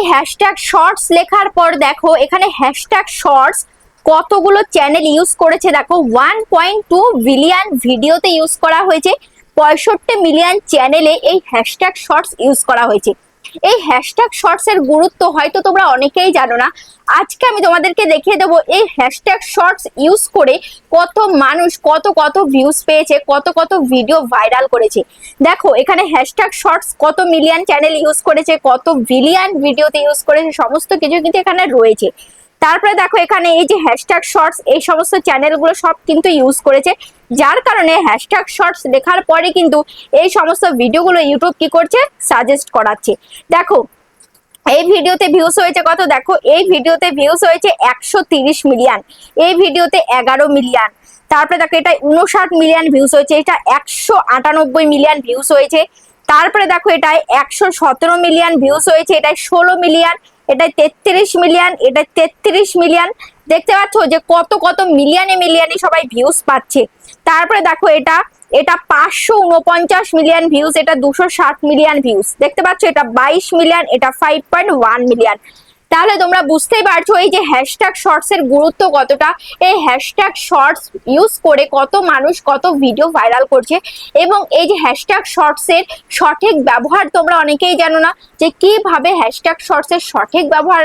এই hashtag shorts লেখার পর দেখো, এখানে হ্যাশট্যাগ শর্টস কতগুলো চ্যানেল ইউজ করেছে দেখো ওয়ান পয়েন্ট টু বিলিয়ন ভিডিওতে ইউজ করা হয়েছে, পঁয়ষট্টি মিলিয়ন চ্যানেলে এই হ্যাশট্যাগ শর্টস ইউজ করা হয়েছে। এই হ্যাশট্যাগ শর্টস এর গুরুত্ব হয়তো তোমরা অনেকেই জানো না। আজকে আমি তোমাদেরকে দেখিয়ে দেবো এই হ্যাশট্যাগ শর্টস ইউজ করে কত মানুষ কত কত ভিউজ পেয়েছে, কত কত ভিডিও ভাইরাল করেছে। দেখো, এখানে হ্যাশট্যাগ শর্টস কত মিলিয়ন চ্যানেল ইউজ করেছে, কত বিলিয়ন ভিডিওতে ইউজ করেছে, সমস্ত কিছু কিন্তু এখানে রয়েছে। তারপরে দেখো এখানে এই যে হ্যাশট্যাগ শর্টস এই সমস্ত চ্যানেলগুলো সব কিন্তু ইউজ করেছে। যার কারণে হ্যাশট্যাগ শর্টস লেখার পরে কিন্তু এই সমস্ত ভিডিওগুলো ইউটিউব কি করছে? সাজেস্ট করাচ্ছে। দেখো, এই ভিডিওতে ভিউজ হয়েছে কত? দেখো, এই ভিডিওতে ভিউজ হয়েছে একশো মিলিয়ন এই ভিডিওতে এগারো মিলিয়ন তারপরে দেখো, এটা উনষাট মিলিয়ন ভিউজ হয়েছে, এটা একশো আটানব্বই মিলিয়ন ভিউজ হয়েছে। তারপরে দেখো, এটায় একশো সতেরো মিলিয়ন ভিউজ হয়েছে, এটায় ষোলো মিলিয়ন এটায় তেত্রিশ মিলিয়ন, এটা তেত্রিশ মিলিয়ন। দেখতে পাচ্ছ যে কত কত মিলিয়নে মিলিয়নে সবাই ভিউজ পাচ্ছে। তারপরে দেখো এটা এটা পাঁচশো উনপঞ্চাশ মিলিয়ন ভিউজ এটা দুশো সাত মিলিয়ন ভিউজ দেখতে পাচ্ছ এটা বাইশ মিলিয়ন, এটা ফাইভ পয়েন্ট ওয়ান মিলিয়ন। তাহলে তোমরা বুঝতেই পারছ এই যে হ্যাশট্যাগ শর্টস এর গুরুত্ব কতটা। এই হ্যাশট্যাগ শর্টস ইউজ করে কত মানুষ কত ভিডিও ভাইরাল করছে এবং এই যে হ্যাশট্যাগ শর্টস এর সঠিক ব্যবহার তোমরা অনেকেই জানো না যে কীভাবে হ্যাশট্যাগ শর্টস এর সঠিক ব্যবহার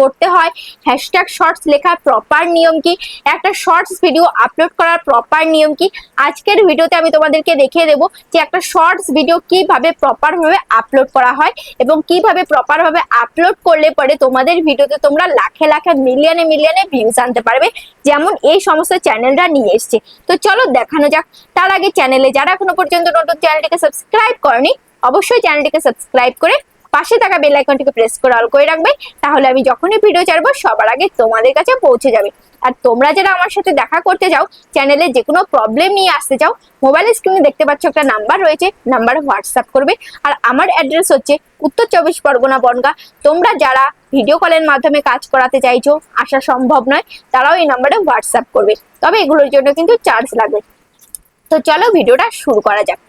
করতে হয়। হ্যাশট্যাগ শর্টস লেখার প্রপার নিয়ম কি? একটা শর্টস ভিডিও আপলোড করার প্রপার নিয়ম কি? আজকের ভিডিওতে আমি তোমাদেরকে দেখিয়ে দেবো যে একটা শর্টস ভিডিও কীভাবে প্রপার ভাবে আপলোড করা হয় এবং কীভাবে প্রপার ভাবে আপলোড করলে পরে তোমাদের ভিডিওতে তোমরা লাখে লাখে মিলিয়নে মিলিয়নে ভিউজ আনতে পারবে। যেমন এই সমস্ত চ্যানেলরা নিয়ে এসছে। তো চলো দেখানো যাক। তার আগে চ্যানেলে যারা এখনও পর্যন্ত নতুন চ্যানেলটিকে সাবস্ক্রাইব করনি, অবশ্যই চ্যানেলটিকে সাবস্ক্রাইব করে পাশে থাকা বেল আইকনটিকে প্রেস করে অল করে রাখবে, তাহলে আমি যখনই ভিডিও ছাড়বো, সবার আগে তোমাদের কাছে পৌঁছে যাবে। আর তোমরা যারা আমার সাথে দেখা করতে যাও চ্যানেলে যে কোনো প্রবলেম নিয়ে আসতে চাও মোবাইল স্ক্রিনে দেখতে পাচ্ছ একটা নাম্বার রয়েছে নাম্বারে হোয়াটসঅ্যাপ করবে। আর আমার অ্যাড্রেস হচ্ছে উত্তর চব্বিশ পরগনা বনগা। তোমরা যারা ভিডিও কলের মাধ্যমে কাজ করাতে চাইছো, আসা সম্ভব নয়, তারাও এই নাম্বারে হোয়াটসঅ্যাপ করবে। তবে এগুলোর জন্য কিন্তু চার্জ লাগবে। তো চলো ভিডিওটা শুরু করা যাক।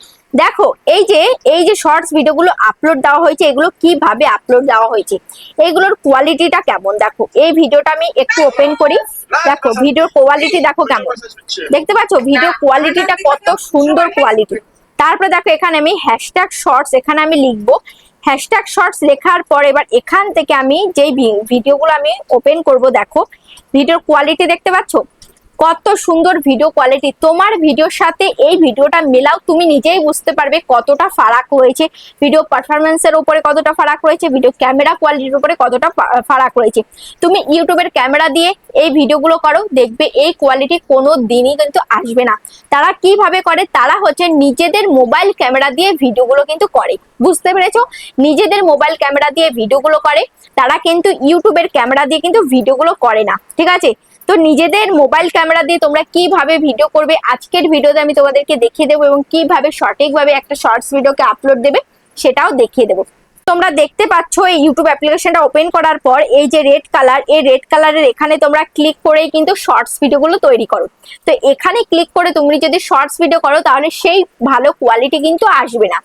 দেখো, এই যে এই যে শর্টস ভিডিওগুলো আপলোড দেওয়া হয়েছে, এগুলো কীভাবে আপলোড দেওয়া হয়েছে? এইগুলোর কোয়ালিটিটা কেমন? দেখো, এই ভিডিওটা আমি একটু ওপেন করি। দেখো ভিডিওর কোয়ালিটি দেখো কেমন। দেখতে পাচ্ছ? ভিডিও কোয়ালিটিটা কত সুন্দর কোয়ালিটি তারপরে দেখো, এখানে আমি হ্যাশট্যাগ শর্টস এখানে আমি লিখব। হ্যাশট্যাগ শর্টস লেখার পর এবার এখান থেকে আমি যেই ভিডিওগুলো আমি ওপেন করব, দেখো। ভিডিওর কোয়ালিটি দেখতে পাচ্ছ? কত সুন্দর ভিডিও কোয়ালিটি তোমার ভিডিওর সাথে এই ভিডিওটা মেলাও তুমি নিজেই বুঝতে পারবে কতটা ফারাক রয়েছে। ভিডিও পারফরমেন্সের উপরে কতটা ফারাক রয়েছে ভিডিও ক্যামেরা কোয়ালিটির উপরে কতটা ফারাক রয়েছে। তুমি ইউটিউবের ক্যামেরা দিয়ে এই ভিডিওগুলো করো, দেখবে এই কোয়ালিটি কোনো দিনই কিন্তু আসবে না। তারা কীভাবে করে? তারা হচ্ছে নিজেদের মোবাইল ক্যামেরা দিয়ে ভিডিওগুলো কিন্তু করে। বুঝতে পেরেছ? নিজেদের মোবাইল ক্যামেরা দিয়ে ভিডিওগুলো করে। তারা কিন্তু ইউটিউবের ক্যামেরা দিয়ে কিন্তু ভিডিওগুলো করে না। ঠিক আছে? তো নিজেদের মোবাইল ক্যামেরা দিয়ে তোমরা কীভাবে ভিডিও করবে? আজকের ভিডিওতে আমি তোমাদেরকে দেখিয়ে দেবো এবং কীভাবে সঠিকভাবে একটা শর্টস ভিডিওকে আপলোড দেবে সেটাও দেখিয়ে দেবো। তোমরা দেখতে পাচ্ছ এই ইউটিউব অ্যাপ্লিকেশনটা ওপেন করার পর এই যে রেড কালার এই রেড কালারের এখানে তোমরা ক্লিক করেই কিন্তু শর্টস ভিডিওগুলো তৈরি করো। তো এখানে ক্লিক করে তুমি যদি শর্টস ভিডিও করো তাহলে সেই ভালো কোয়ালিটি কিন্তু আসবে না।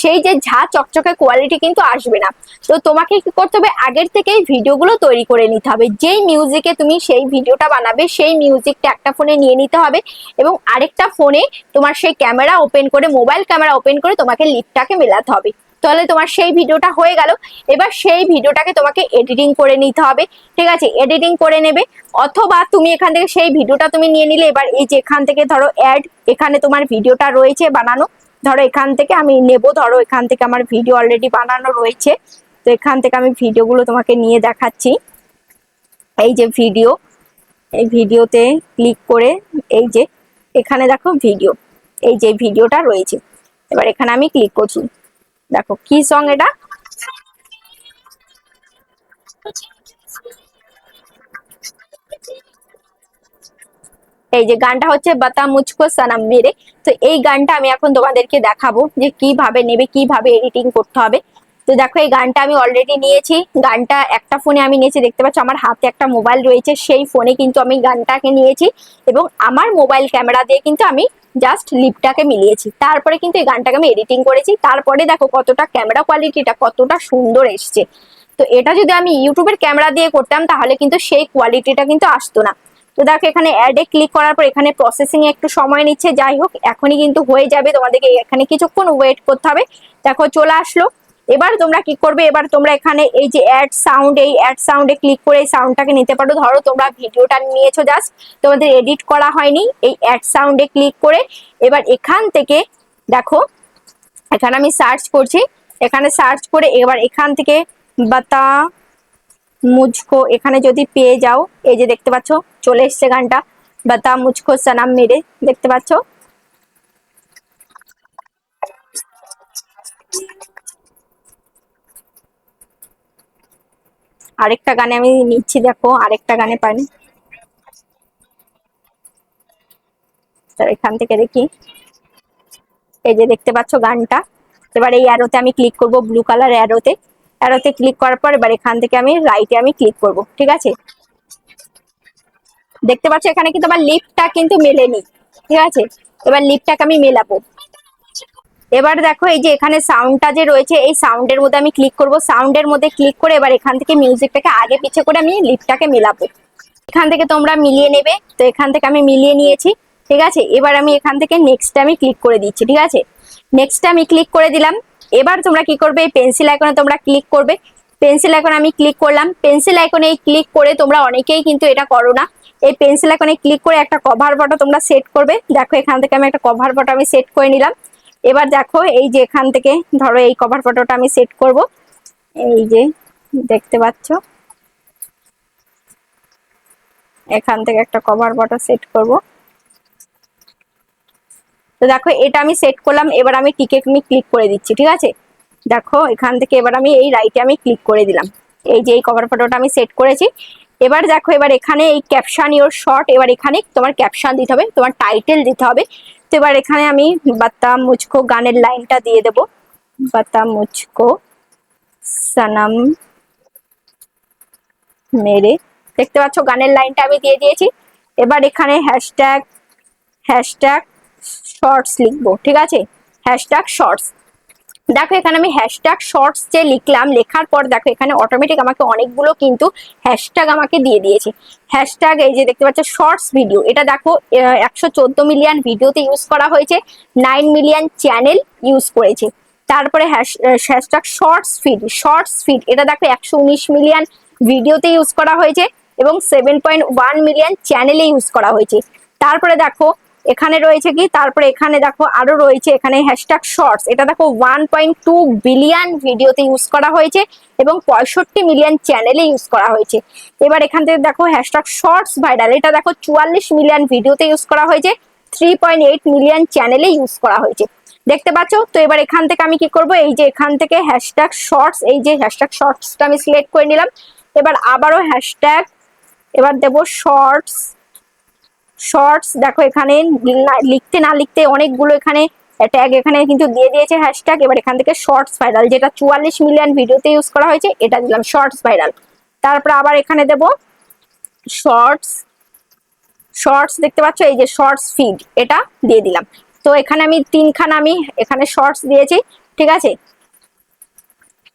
সেই যে ঝা চকচকে কোয়ালিটি কিন্তু আসবে না। তো তোমাকে কি করতে হবে? আগের থেকেই ভিডিওগুলো তৈরি করে নিতে হবে। যেই মিউজিকে তুমি সেই ভিডিওটা বানাবে, সেই মিউজিকটা একটা ফোনে নিয়ে নিতে হবে এবং আরেকটা ফোনে তোমার সেই ক্যামেরা ওপেন করে মোবাইল ক্যামেরা ওপেন করে তোমাকে লিপটাকে মেলাতে হবে। তাহলে তোমার সেই ভিডিওটা হয়ে গেল। এবার সেই ভিডিওটাকে তোমাকে এডিটিং করে নিতে হবে, ঠিক আছে? এডিটিং করে নেবে, অথবা তুমি এখান থেকে সেই ভিডিওটা তুমি নিয়ে নিলে, এবার এই যে এখান থেকে ধরো অ্যাড এখানে তোমার ভিডিওটা রয়েছে বানানো। ধরো এখান থেকে আমি নেব, ধরো এখান থেকে আমার ভিডিও অলরেডি বানানো রয়েছে। তো এখান থেকে আমি ভিডিওগুলো তোমাকে নিয়ে দেখাচ্ছি। এই যে ভিডিও এই ভিডিওতে ক্লিক করে এই যে, এখানে দেখো ভিডিও এই যে ভিডিওটা রয়েছে। এবার এখানে আমি ক্লিক করছি। দেখো, কি সং এটা? এই যে গানটা হচ্ছে বাতা মুচকো সানাম মেরে। তো এই গানটা আমি এখন তোমাদেরকে দেখাবো যে কীভাবে নেবে, কীভাবে এডিটিং করতে হবে। তো দেখো, এই গানটা আমি অলরেডি নিয়েছি। গানটা একটা ফোনে আমি নিয়েছি, দেখতে পাচ্ছ আমার হাতে একটা মোবাইল রয়েছে, সেই ফোনে কিন্তু আমি গানটাকে নিয়েছি। এবং আমার মোবাইল ক্যামেরা দিয়ে কিন্তু আমি জাস্ট লিপটাকে মিলিয়েছি। তারপরে কিন্তু এই গানটাকে আমি এডিটিং করেছি। তারপরে দেখো কতটা ক্যামেরা কোয়ালিটিটা কতটা সুন্দর এসছে। তো এটা যদি আমি ইউটিউবের ক্যামেরা দিয়ে করতাম, তাহলে কিন্তু সেই কোয়ালিটিটা কিন্তু আসতো না। তো দেখো এখানে অ্যাডে ক্লিক করার পর এখানে প্রসেসিং একটু সময় নিচ্ছে। যাই হোক, এখনই কিন্তু হয়ে যাবে। তোমাদেরকে এখানে কিছুক্ষণ ওয়েট করতে হবে। দেখো চলে আসলো। এবার তোমরা কি করবে? এবার তোমরা এখানে এই যে অ্যাড সাউন্ড এই অ্যাড সাউন্ডে ক্লিক করে এই সাউন্ডটাকে নিতে পারো। ধরো তোমরা ভিডিওটা নিয়েছো জাস্ট তোমাদের এডিট করা হয়নি, এই অ্যাড সাউন্ডে ক্লিক করে এবার এখান থেকে দেখো, এখানে আমি সার্চ করছি, এখানে সার্চ করে এবার এখান থেকে বাতা মুঝকো, এখানে যদি পেয়ে যাও, এই যে দেখতে পাচ্ছ, চলে এসছে গানটা। বাতা মুঝকো সানাম মেরে, দেখতে পাচ্ছ? আরেকটা গানে আমি নিচ্ছি, দেখো, আরেকটা গানে পাইনি এখান থেকে দেখি। এই যে দেখতে পাচ্ছ গানটা। এবার এই অ্যারোতে আমি ক্লিক করব ব্লু কালার অ্যারোতে অ্যারোতে ক্লিক করার পর এবার এখান থেকে আমি রাইটে আমি ক্লিক করব, ঠিক আছে? দেখতে পাচ্ছ এখানে কিন্তু আমার লিপটা কিন্তু মেলেনি, ঠিক আছে? এবার লিপটাকে আমি মেলাবো। এবার দেখো এই যে এখানে সাউন্ডটা যে রয়েছে, এই সাউন্ডের মধ্যে আমি ক্লিক করব। সাউন্ডের মধ্যে ক্লিক করে এবার এখান থেকে মিউজিকটাকে আগে পিছে করে আমি লিপটাকে মেলাবো। এখান থেকে তোমরা মিলিয়ে নেবে। তো এখান থেকে আমি মিলিয়ে নিয়েছি, ঠিক আছে? এবার আমি এখান থেকে নেক্সট আমি ক্লিক করে দিচ্ছি, ঠিক আছে? নেক্সট আমি ক্লিক করে দিলাম। এবার তোমরা কি করবে? এই পেন্সিল আইকনে তোমরা ক্লিক করবে। পেন্সিল আইকনে আমি ক্লিক করলাম। পেন্সিল আইকনে ক্লিক করে তোমরা অনেকেই কিন্তু এটা করো না। এই পেন্সিল আইকনে ক্লিক করে একটা কভার ফটো তোমরা সেট করবে। দেখো এখান থেকে আমি একটা কভার ফটো আমি সেট করে নিলাম। এবার দেখো, এই যে এখান থেকে ধরো এই কভার ফটোটা আমি সেট করব। এই যে দেখতে পাচ্ছ? এখান থেকে একটা কভার ফটো সেট করব। তো দেখো, এটা আমি সেট করলাম, এবার আমি টিকে আমি ক্লিক করে দিচ্ছি, ঠিক আছে? দেখো, এখান থেকে এবার আমি এই রাইটে আমি ক্লিক করে দিলাম। এই যে এই কভার ফটোটা আমি সেট করেছি। এবার দেখো, এবার এখানে এই ক্যাপশন ইওর শর্ট এবার এখানে তোমার ক্যাপশন দিতে হবে, তোমার টাইটেল দিতে হবে। এবার এখানে আমি বাতা মুচকো গানের লাইনটা দিয়ে দেব। বাতা মুচকো সনম, মেরে। দেখতে পাচ্ছ, গানের লাইনটা আমি দিয়ে দিয়েছি। এবার এখানে হ্যাশট্যাগ হ্যাশট্যাগ শর্টস লিখব, ঠিক আছে? হ্যাশট্যাগ শর্টস দেখো, এখানে আমি হ্যাশট্যাগ শর্টস যে লিখলাম, লেখার পর দেখো, এখানে অটোমেটিক আমাকে অনেকগুলো কিন্তু হ্যাশট্যাগ আমাকে দিয়ে দিয়েছে। হ্যাশট্যাগ এই যে দেখতে পাচ্ছ শর্টস ভিডিও এটা দেখো একশো চোদ্দ মিলিয়ন ভিডিওতে ইউজ করা হয়েছে নাইন মিলিয়ন চ্যানেল ইউজ করেছে। তারপরে hash hashtag shorts feed shorts feed এটা দেখো, একশো উনিশ মিলিয়ন ভিডিওতে ইউজ করা হয়েছে এবং সেভেন পয়েন্ট ওয়ান মিলিয়ন চ্যানেলে ইউজ করা হয়েছে। তারপরে দেখো এখানে রয়েছে কি? তারপরে এখানে দেখো আরও রয়েছে এখানে হ্যাশট্যাগ শর্টস এটা দেখো ওয়ান পয়েন্ট টু বিলিয়ন ভিডিওতে ইউজ করা হয়েছে এবং পঁয়ষট্টি মিলিয়ন চ্যানেলে ইউজ করা হয়েছে। এবার এখান থেকে দেখো হ্যাশট্যাগ শর্টস ভাইরাল এটা দেখো চুয়াল্লিশ মিলিয়ন ভিডিওতে ইউজ করা হয়েছে থ্রি পয়েন্ট এইট মিলিয়ন চ্যানেলে ইউজ করা হয়েছে। দেখতে পাচ্ছ? তো এবার এখান থেকে আমি কি করব? এই যে এখান থেকে হ্যাশট্যাগ শর্টস এই যে হ্যাশট্যাগ শর্টসটা আমি সিলেক্ট করে নিলাম। এবার আবারও হ্যাশট্যাগ এবার দেব শর্টস শর্টস, দেখো এখানে লিখতে না লিখতে অনেকগুলো এখানে ট্যাগ এখানে কিন্তু দিয়ে দিয়েছে হ্যাশট্যাগ এবার এখান থেকে শর্টস ভাইরাল যেটা চুয়াল্লিশ মিলিয়ন ভিডিওতে ইউজ করা হয়েছে, এটা দিলাম শর্টস ভাইরাল তারপর আবার এখানে দেব শর্টস শর্টস দেখতে পাচ্ছ? এই যে শর্টস ফিড এটা দিয়ে দিলাম। তো এখানে আমি তিনখানা আমি এখানে শর্টস দিয়েছি, ঠিক আছে?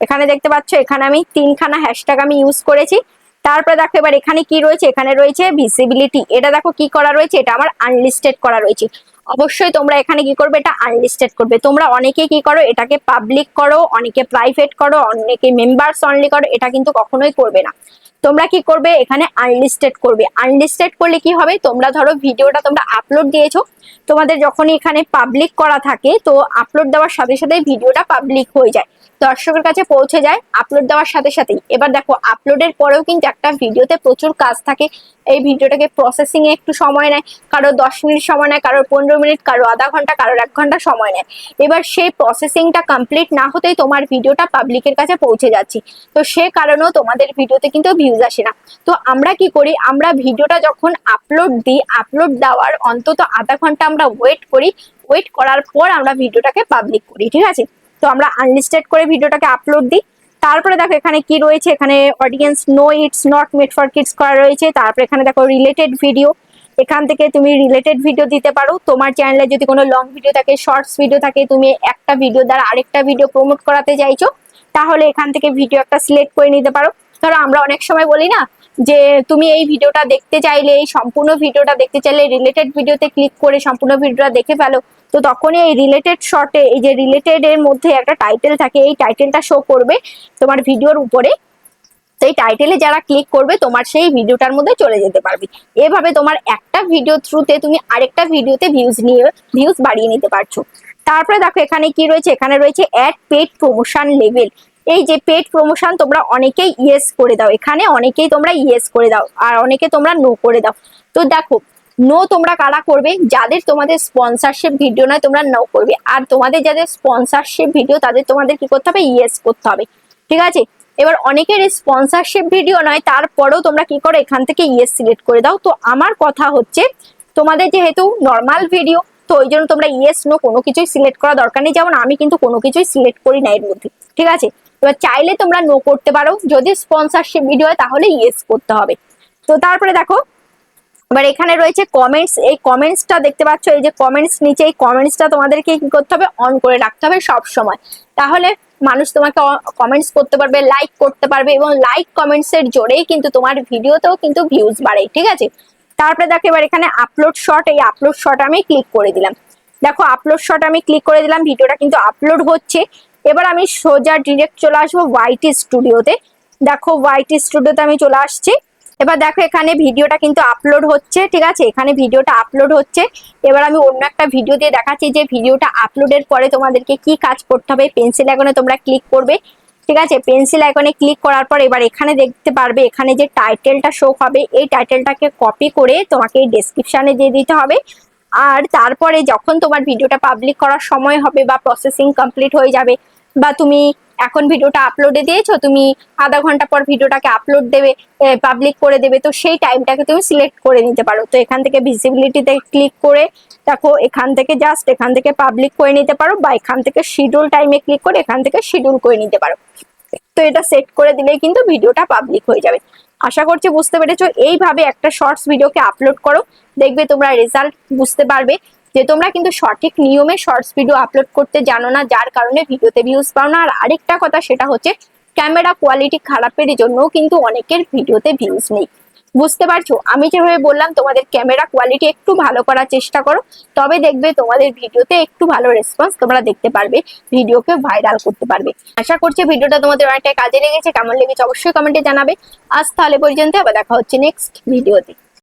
এখানে দেখতে পাচ্ছ, এখানে আমি তিনখানা হ্যাশট্যাগ আমি ইউজ করেছি। তারপরে দেখো এবার এখানে কি রয়েছে? এখানে রয়েছে ভিসিবিলিটি এটা দেখো কি করা রয়েছে? এটা আমার আনলিস্টেড করা রয়েছে। অবশ্যই তোমরা এখানে কি করবে? এটা আনলিস্টেড করবে। তোমরা অনেকে কি করো? এটাকে পাবলিক করো, অনেকে প্রাইভেট করো, অনেকে মেম্বার্স অনলি করো। এটা কিন্তু কখনোই করবে না। তোমরা কি করবে? এখানে আনলিস্টেড করবে। আনলিস্টেড করলে কি হবে? তোমরা ধরো ভিডিওটা তোমরা আপলোড দিয়েছ। তোমাদের যখনই এখানে পাবলিক করা থাকে, তো আপলোড দেওয়ার সাথে সাথে ভিডিওটা পাবলিক হয়ে যায়। দর্শকের কাছে পৌঁছে যায় আপলোড দেওয়ার সাথে সাথেই। এবার দেখো আপলোডের পরেও কিন্তু একটা ভিডিওতে প্রচুর কাজ থাকে। এই ভিডিওটাকে প্রসেসিং এ একটু সময় নেয়, কারও দশ মিনিট সময় নেয় কারোর পনেরো মিনিট, কারও আধা ঘণ্টা, কারোর এক ঘণ্টা সময় নেয়। এবার সেই প্রসেসিংটা কমপ্লিট না হতেই তোমার ভিডিওটা পাবলিকের কাছে পৌঁছে যাচ্ছে। তো সে কারণেও তোমাদের ভিডিওতে কিন্তু ভিউজ আসে না। তো আমরা কি করি? আমরা ভিডিওটা যখন আপলোড দিই আপলোড দেওয়ার অন্তত আধা ঘণ্টা আমরা ওয়েট করি। ওয়েট করার পর আমরা ভিডিওটাকে পাবলিক করি, ঠিক আছে? তো আমরা আনলিস্টেড করে ভিডিওটাকে আপলোড দিই। তারপরে দেখো এখানে কি রয়েছে? এখানে audience no it's not made for kids করা রয়েছে। তারপরে এখানে দেখো রিলেটেড ভিডিও এখান থেকে তুমি রিলেটেড ভিডিও দিতে পারো। তোমার চ্যানেলে যদি কোনো লং ভিডিও থাকে শর্টস ভিডিও থাকে, তুমি একটা ভিডিও দ্বারা আরেকটা ভিডিও প্রমোট করাতে চাইছো, তাহলে এখান থেকে ভিডিও একটা সিলেক্ট করে নিতে পারো। ধরো আমরা অনেক সময় বলি না যে, তুমি এই ভিডিওটা দেখতে চাইলে, এই সম্পূর্ণ ভিডিওটা দেখতে চাইলে রিলেটেড ভিডিওতে ক্লিক করে সম্পূর্ণ ভিডিওটা দেখে ফেলো। তো তখনই এই রিলেটেড শর্টে এই যে রিলেটেড এর মধ্যে একটা টাইটেল থাকে, এই টাইটেলটা শো করবে তোমার ভিডিওর উপরে। সেই টাইটেলে যারা ক্লিক করবে, তোমার সেই ভিডিওটার মধ্যে চলে যেতে পারবে। এভাবে তোমার একটা ভিডিও থ্রুতে তুমি আরেকটা ভিডিওতে ভিউজ নিয়ে ভিউজ বাড়িয়ে নিতে পারছ। তারপরে দেখো এখানে কি রয়েছে? এখানে রয়েছে অ্যাড পেড প্রমোশন লেভেল এই যে পেড প্রমোশন তোমরা অনেকেই ইয়েস করে দাও। এখানে অনেকেই তোমরা ইয়েস করে দাও, আর অনেকে তোমরা নো করে দাও। তো দেখো নো তোমরা কারা করবে? যাদের তোমাদের স্পন্সরশিপ ভিডিও নয়, তোমরা নো করবে। আর তোমাদের যাদের স্পন্সরশিপ ভিডিও তাদের তোমাদের কি করতে হবে? ইয়েস করতে হবে। ঠিক আছে? এবার অনেকের স্পন্সরশিপ ভিডিও নয়, তারপরেও তোমরা কি করো? এখান থেকে ইয়েস সিলেক্ট করে দাও। তো আমার কথা হচ্ছে, তোমাদের যেহেতু নর্মাল ভিডিও তো ওই জন্য তোমরা ইয়েস নো কোনো কিছুই সিলেক্ট করা দরকার নেই। যেমন আমি কিন্তু কোনো কিছুই সিলেক্ট করি না এর মধ্যে। ঠিক আছে? এবার চাইলে তোমরা নো করতে পারো। যদি স্পন্সরশিপ ভিডিও হয়, তাহলে ইয়েস করতে হবে। তো তারপরে দেখো এবার এখানে রয়েছে কমেন্টস এই কমেন্টসটা দেখতে পাচ্ছ, এই যে কমেন্টস নিচে, এই কমেন্টসটা তোমাদেরকে কি করতে হবে? অন করে রাখতে হবে সব সময়। তাহলে মানুষ তোমাকে কমেন্টস করতে পারবে লাইক করতে পারবে এবং লাইক কমেন্টস এর জোরেই কিন্তু তোমার ভিডিওতেও কিন্তু ভিউজ বাড়ে, ঠিক আছে? তারপরে দেখো এবার এখানে আপলোড শট এই আপলোড শট আমি ক্লিক করে দিলাম। দেখো আপলোড শট আমি ক্লিক করে দিলাম, ভিডিওটা কিন্তু আপলোড হচ্ছে। এবার আমি সোজা ডিরেক্ট চলে আসব ওয়াইটি স্টুডিওতে দেখো ওয়াইটি স্টুডিওতে আমি চলে আসছি। এবার দেখো এখানে ভিডিওটা কিন্তু আপলোড হচ্ছে, ঠিক আছে? এখানে ভিডিওটা আপলোড হচ্ছে। এবার আমি অন্য একটা ভিডিও দিয়ে দেখাচ্ছি যে ভিডিওটা আপলোডের পরে তোমাদেরকে কি কাজ করতে হবে। পেন্সিল আইকনে তোমরা ক্লিক করবে, ঠিক আছে? পেন্সিল আইকনে ক্লিক করার পর এবার এখানে দেখতে পারবে, এখানে যে টাইটেলটা শো হবে, এই টাইটেলটাকে কপি করে তোমাকে ডেসক্রিপশনে দিয়ে দিতে হবে। আর তারপরে যখন তোমার ভিডিওটা পাবলিক করার সময় হবে বা প্রসেসিং কমপ্লিট হয়ে যাবে বা তুমি এখন ভিডিওটা আপলোডে দিয়েছ, তুমি আধা ঘণ্টা পর ভিডিওটাকে আপলোড দেবে পাবলিক করে দেবে, তো সেই টাইমটাকে তুমি সিলেক্ট করে নিতে পারো। তো এখান থেকে ভিজিবিলিটিতে ক্লিক করে দেখো, এখান থেকে জাস্ট এখান থেকে পাবলিক করে নিতে পারো বা এখান থেকে শিডিউল টাইমে ক্লিক করে এখান থেকে শিডিউল করে নিতে পারো। তো এটা সেট করে দিলেই কিন্তু ভিডিওটা পাবলিক হয়ে যাবে। আশা করছি বুঝতে পেরেছ, এইভাবে একটা শর্টস ভিডিওকে আপলোড করো, দেখবে তোমরা রেজাল্ট বুঝতে পারবে। যে তোমরা কিন্তু সঠিক নিয়মে শর্টস ভিডিও আপলোড করতে জানো না, যার কারণে ভিডিওতে ভিউজ পাও না। আর আরেকটা কথা, সেটা হচ্ছে ক্যামেরা কোয়ালিটি খারাপের জন্যও কিন্তু অনেকের ভিডিওতে ভিউজ নেই। বুঝতে পারছ? আমি যেভাবে বললাম, তোমাদের ক্যামেরা কোয়ালিটি একটু ভালো করার চেষ্টা করো, তবে দেখবে তোমাদের ভিডিওতে একটু ভালো রেসপন্স তোমরা দেখতে পারবে, ভিডিওকে ভাইরাল করতে পারবে। আশা করছি ভিডিওটা তোমাদের অনেকটা কাজে লেগেছে। কেমন লেগেছে অবশ্যই কমেন্টে জানাবে। আজ তাহলে পর্যন্ত আবার দেখা হচ্ছে নেক্সট ভিডিওতে